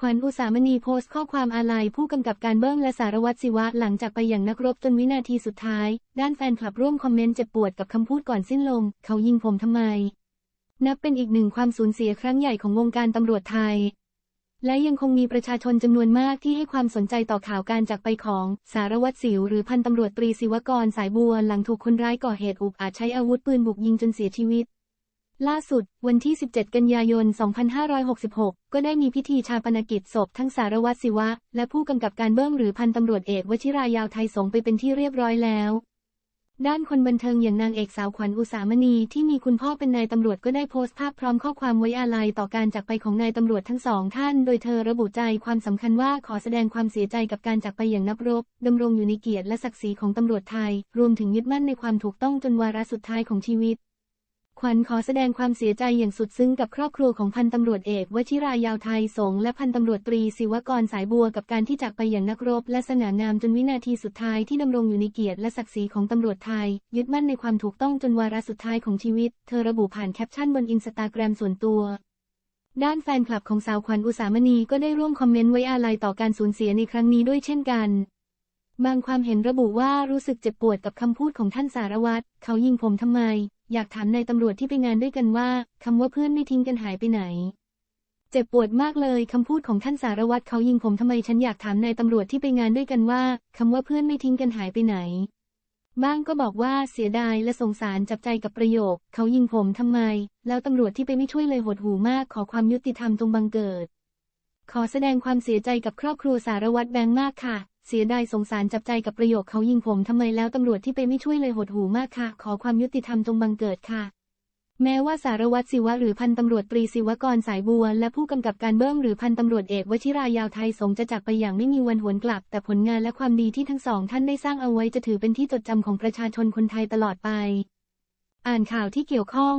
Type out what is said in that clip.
ขวัญอุสามณีโพสต์ข้อความอาลัยผู้กำกับการเบิ้งและสารวัตรศิวะหลังจากไปอย่างนักรบจนวินาทีสุดท้าย ด้านแฟนคลับร่วมคอมเมนต์เจ็บปวดกับคำพูดก่อนสิ้นลม เขายิงผมทำไม นับเป็นอีกหนึ่งความสูญเสียครั้งใหญ่ของวงการตำรวจไทย และยังคงมีประชาชนจำนวนมากที่ให้ความสนใจต่อข่าวการจากไปของสารวัตรสิวหรือพันตำรวจตรีศิวกรสายบัวหลังถูกคนร้ายก่อเหตุอุกอาจใช้อาวุธปืนบุกยิงจนเสียชีวิต ล่าสุด วันที่ 17 กันยายน 2566 ก็ได้มีพิธีชาปนกิจศพทั้งสารวัตรศิวะ และผู้กำกับการเบิ้มหรือพันตำรวจเอกวชิรายาวไทยสงไปเป็นที่เรียบร้อยแล้ว ด้านคนบันเทิงอย่างนางเอกสาวขวัญอุสามณีที่มีคุณพ่อเป็นนายตำรวจก็ได้โพสต์ภาพพร้อมข้อความไว้อาลัยต่อการจากไปของนายตำรวจทั้งสองท่าน โดยเธอระบุใจความสำคัญว่าขอแสดงความเสียใจกับการจากไปอย่างนับรบดำรงอยู่ในเกียรติและศักดิ์ศรีของตำรวจไทย รวมถึงยึดมั่นในความถูกต้องจนวาระสุดท้ายของชีวิต ขวัญขอแสดงความเสียใจอย่างสุดซึ้งกับครอบครัวของพันตำรวจเอกวชิรายาวไทยสงและพันตำรวจตรีศิวกรสายบัวกับการที่จากไปอย่างนักรบ และสง่างามจนวินาทีสุดท้ายที่ดำรงอยู่ในเกียรติและศักดิ์ศรีของตำรวจไทย ยึดมั่นในความถูกต้องจนวาระสุดท้ายของชีวิต เธอระบุผ่านแคปชั่นบนอินสตาแกรมส่วนตัว ด้านแฟนคลับของสาวขวัญอุสามณีก็ได้ร่วมคอมเมนต์ไว้อาลัยต่อการสูญเสียในครั้งนี้ด้วยเช่นกัน บางความเห็นระบุว่ารู้สึกเจ็บปวดกับคำพูดของท่านสารวัตร เขายิงผมทำไม อยากถามนายตำรวจที่ไปงานด้วยกันว่าคำว่าเพื่อนไม่ทิ้งกันหายไปไหน เจ็บปวดมากเลยคำพูดของท่านสารวัตรเขายิงผมทำไมฉันอยากถามนายตำรวจที่ไปงานด้วยกันว่าคำว่าเพื่อนไม่ทิ้งกันหายไปไหน บ้างก็บอกว่าเสียดายและสงสารจับใจกับประโยค เขายิงผมทำไม แล้วตำรวจที่ไปไม่ช่วยเลยหดหูมากขอความยุติธรรมจงบังเกิด ขอแสดงความเสียใจกับครอบครัวสารวัตรแบงค์มากค่ะ เสียดายสงสารจับใจกับประโยคเขายิงผมทำไมแล้วตำรวจที่ไปไม่ช่วยเลยหดหูมากค่ะ ขอความยุติธรรมจงบังเกิดค่ะ แม้ว่าสารวัตรศิวะหรือพันตำรวจตรีศิวกรสายบัว และผู้กำกับการเบิ้มหรือพันตำรวจเอกวชิรายาวไทยสงจะจากไปอย่างไม่มีวันหวนกลับ แต่ผลงานและความดีที่ทั้งสองท่านได้สร้างเอาไว้จะถือเป็นที่จดจำของประชาชนคนไทยตลอดไป อ่านข่าวที่เกี่ยวข้อง